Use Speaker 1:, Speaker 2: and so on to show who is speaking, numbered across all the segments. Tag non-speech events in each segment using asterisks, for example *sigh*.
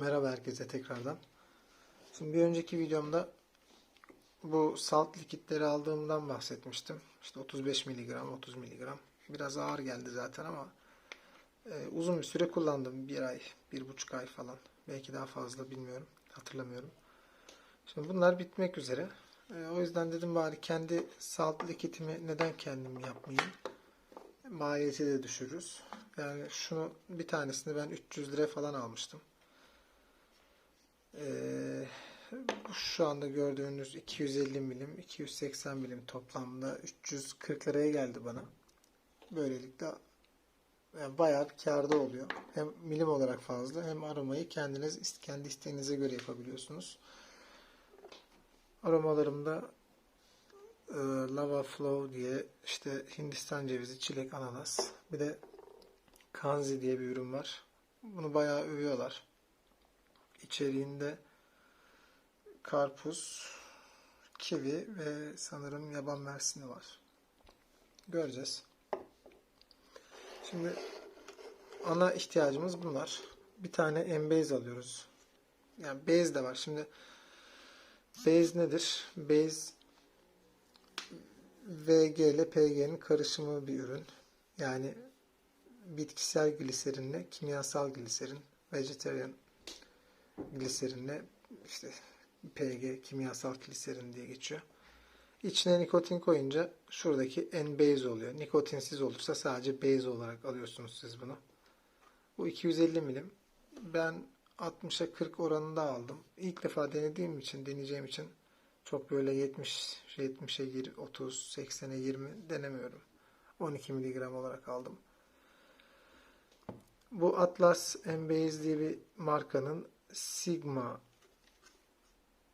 Speaker 1: Merhaba herkese tekrardan. Şimdi bir önceki videomda bu salt likitleri aldığımdan bahsetmiştim. İşte 35 mg, 30 mg. Biraz ağır geldi zaten ama e, uzun bir süre kullandım. Bir ay, bir buçuk ay falan. Belki daha fazla bilmiyorum. Hatırlamıyorum. Şimdi bunlar bitmek üzere. E, o yüzden dedim bari kendi salt likitimi neden kendim yapmayayım? Maliyeti de düşürürüz. Yani şunu bir tanesini ben 300 liraya falan almıştım. Ee, şu anda gördüğünüz 250 milim, 280 milim toplamda 340 liraya geldi bana. Böylelikle yani bayağı bir kârda oluyor. Hem milim olarak fazla hem aromayı kendiniz kendi isteğinize göre yapabiliyorsunuz. Aromalarımda e, Lava Flow diye işte Hindistan cevizi, çilek, ananas. Bir de Kanzi diye bir ürün var. Bunu bayağı övüyorlar. İçeriğinde karpuz, kivi ve sanırım yaban mersini var. Göreceğiz. Şimdi ana ihtiyacımız bunlar. Bir tane embase alıyoruz. Yani base de var. Şimdi base nedir? Base VG ile PG'nin karışımı bir ürün. Yani bitkisel gliserinle kimyasal gliserin, vegetarian gliserinle işte PG kimyasal gliserin diye geçiyor. İçine nikotin koyunca şuradaki N-base oluyor. Nikotinsiz olursa sadece base olarak alıyorsunuz siz bunu. Bu 250 milim. Ben 60'a 40 oranında aldım. İlk defa denediğim için, deneyeceğim için çok böyle 70, 70'e 30, 80'e 20 denemiyorum. 12 miligram olarak aldım. Bu Atlas Embase diye bir markanın Sigma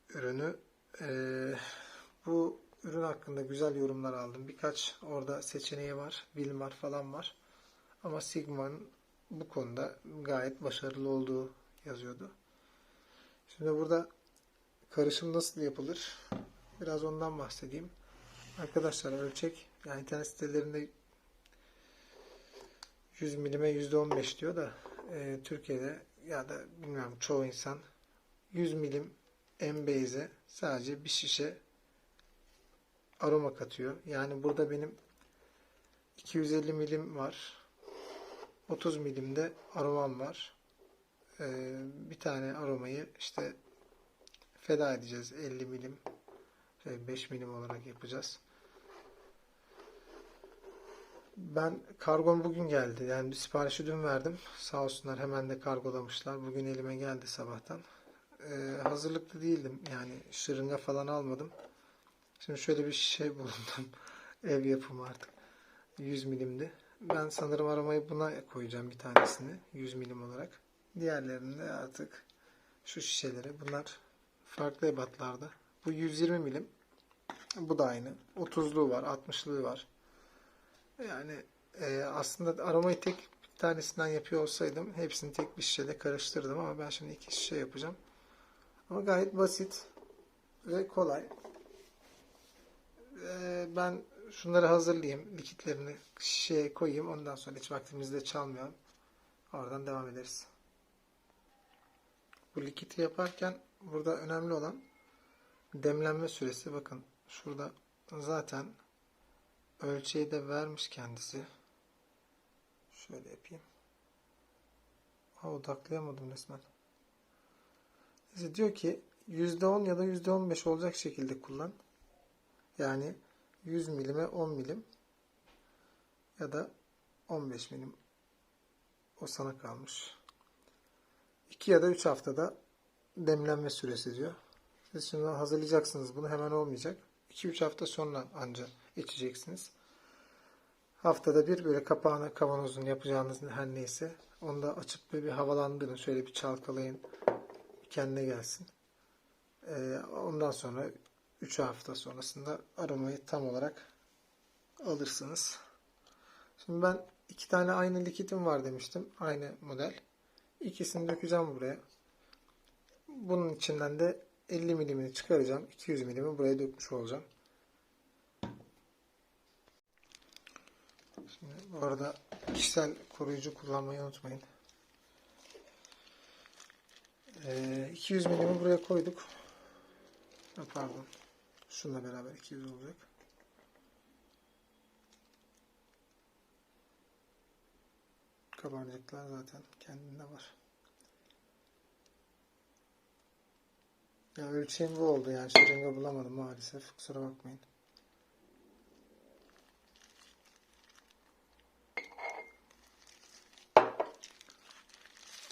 Speaker 1: ürünü. Ee, bu ürün hakkında güzel yorumlar aldım. Birkaç orada seçeneği var. Wilmar falan var. Ama Sigma'nın bu konuda gayet başarılı olduğu yazıyordu. Şimdi burada karışım nasıl yapılır? Biraz ondan bahsedeyim. Arkadaşlar ölçek yani internet sitelerinde 100 milime %15 diyor da e, Türkiye'de ya da bilmiyorum çoğu insan 100 milim embeyze sadece bir şişe aroma katıyor. Yani burada benim 250 milim var. 30 milimde aromam var. E, bir tane aromayı işte feda edeceğiz. 50 milim 5 milim olarak yapacağız. Ben kargom bugün geldi. Yani siparişi dün verdim. Sağ olsunlar hemen de kargolamışlar. Bugün elime geldi sabahtan. Ee, hazırlıklı değildim. Yani şırınga falan almadım. Şimdi şöyle bir şey *laughs* buldum. Ev yapımı artık. 100 milimdi. Ben sanırım aramayı buna koyacağım bir tanesini. 100 milim olarak. Diğerlerini de artık şu şişeleri. Bunlar farklı ebatlarda. Bu 120 milim. Bu da aynı. 30'luğu var, 60'lığı var. Yani e, aslında aromayı tek bir tanesinden yapıyor olsaydım hepsini tek bir şişede karıştırdım ama ben şimdi iki şişe yapacağım. Ama gayet basit ve kolay. E, ben şunları hazırlayayım. Likitlerini şişeye koyayım. Ondan sonra hiç vaktimizi de çalmayalım. Oradan devam ederiz. Bu likiti yaparken burada önemli olan demlenme süresi. Bakın şurada zaten ölçeği de vermiş kendisi. Şöyle yapayım. Ha, odaklayamadım resmen. Neyse diyor ki %10 ya da %15 olacak şekilde kullan. Yani 100 milime 10 milim ya da 15 milim o sana kalmış. 2 ya da 3 haftada demlenme süresi diyor. Siz şimdi hazırlayacaksınız bunu hemen olmayacak. 2-3 hafta sonra ancak içeceksiniz. Haftada bir böyle kapağını kavanozun yapacağınız her neyse onu da açıp böyle bir havalandırın. Şöyle bir çalkalayın. Kendine gelsin. Ee, ondan sonra 3 hafta sonrasında aromayı tam olarak alırsınız. Şimdi ben iki tane aynı likitim var demiştim. Aynı model. İkisini dökeceğim buraya. Bunun içinden de 50 milimini çıkaracağım. 200 milimi buraya dökmüş olacağım. Şimdi bu arada kişisel koruyucu kullanmayı unutmayın. Ee, 200 milimi buraya koyduk. Ha, pardon. Şununla beraber 200 olacak. Kabarcıklar zaten kendinde var. Ya ölçeğim bu oldu yani şırınga bulamadım maalesef. Kusura bakmayın.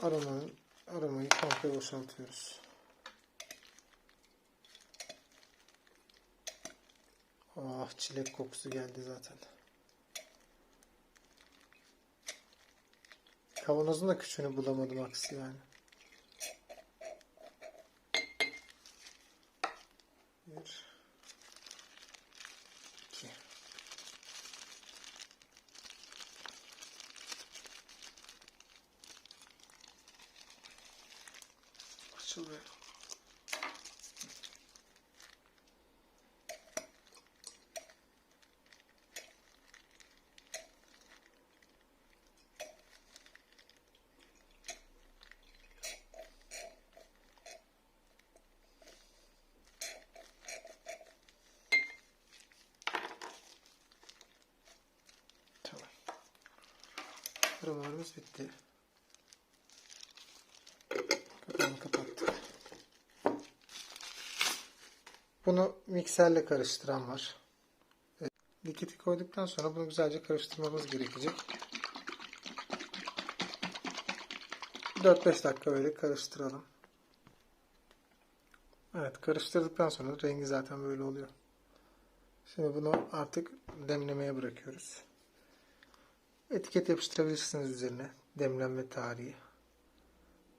Speaker 1: Aromanın aromayı komple boşaltıyoruz. Ah çilek kokusu geldi zaten. Kavanozun da küçüğünü bulamadım aksi yani. つぶこれも丸結びって。Bunu mikserle karıştıran var. Evet, Likiti koyduktan sonra bunu güzelce karıştırmamız gerekecek. 4-5 dakika böyle karıştıralım. Evet karıştırdıktan sonra rengi zaten böyle oluyor. Şimdi bunu artık demlemeye bırakıyoruz. Etiket yapıştırabilirsiniz üzerine. Demlenme tarihi.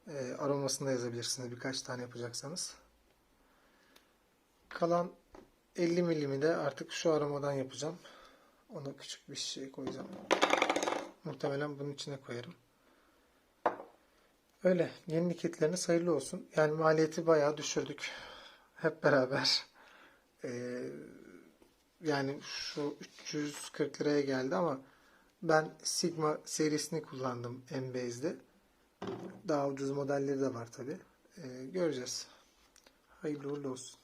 Speaker 1: E, aromasını da yazabilirsiniz birkaç tane yapacaksanız. Kalan 50 milimi de artık şu aromadan yapacağım. Ona küçük bir şey koyacağım. Muhtemelen bunun içine koyarım. Öyle. Yeni likitleriniz hayırlı olsun. Yani maliyeti bayağı düşürdük. Hep beraber. *laughs* Ee, yani şu 340 liraya geldi ama ben Sigma serisini kullandım Embase'de. Daha ucuz modelleri de var tabi. göreceğiz. Hayırlı uğurlu olsun.